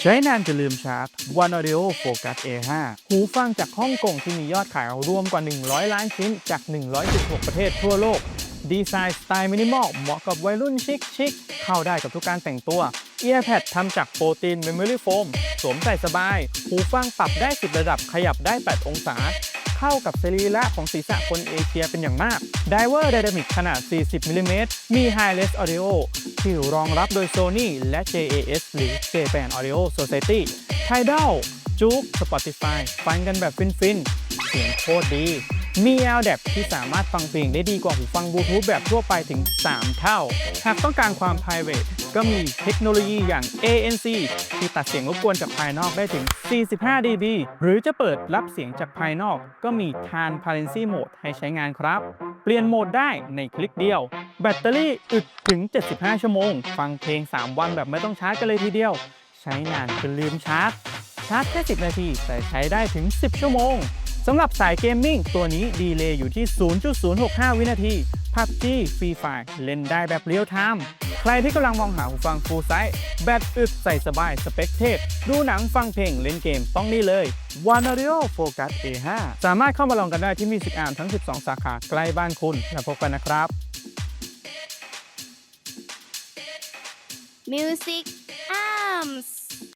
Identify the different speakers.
Speaker 1: ใช้นานจะลืมชาร์จ One Audio Focus A5 หูฟังจากฮ่องกงที่มียอดขายรวมกว่า 100 ล้านชิ้นจาก 116 ประเทศทั่วโลก ดีไซน์สไตล์มินิมอลเหมาะกับวัยรุ่นชิคชิคๆเข้าได้กับทุกการแต่งตัว Earpad ทำจากโปรตีนเมมโมรี่โฟมสวมใส่สบาย หูฟังปรับได้ 10 ระดับขยับได้ 8 องศา เข้ากับสรีระของศีรษะคนเอเชียเป็นอย่างมาก Diver Dynamic ขนาด 40มิลลิเมตรมี Hi-Res Audio ที่รองรับโดย Sony และ JAS หรือ Japan Audio Society Tidal จุก Spotify ฟังกันแบบฟินๆ เสียงโคตรดี มี LDAP ที่สามารถฟังเพลงได้ดีกว่าหูฟังบลูทูธแบบทั่วไปถึง 3 เท่า หากต้องการความ private ก็มีเทคโนโลยีอย่าง ANC ที่ตัดเสียงรบกวนจากภายนอกได้ถึง 45 dB หรือจะเปิดรับเสียงจากภายนอก ก็มี Transparency Mode ให้ใช้งานครับ เปลี่ยนโหมดได้ในคลิกเดียว แบตเตอรี่อึดถึง 75 ชั่วโมง ฟังเพลง 3 วันแบบไม่ต้องชาร์จกันเลยทีเดียว ใช้นานจนลืมชาร์จ ชาร์จแค่ 10 นาที แต่ใช้ได้ถึง 10 ชั่วโมงสำหรับสายเกมมิ่งตัวนี้ดีเลย์อยู่ที่ 0.065 วินาที PUBG Free Fire เล่นได้แบบเรียลไทม์ใครที่กำลังมองหาหูฟัง Full Size แบตอึดใส่สบายสเปคเทพ ดูหนังฟังเพลงเล่นเกมต้องนี่เลย One Audio Focus A5 สามารถเข้ามาลองกันได้ที่มีสิกอาร์มทั้ง 12 สาขาใกล้บ้านคุณแล้วพบกันนะครับ
Speaker 2: Music Arms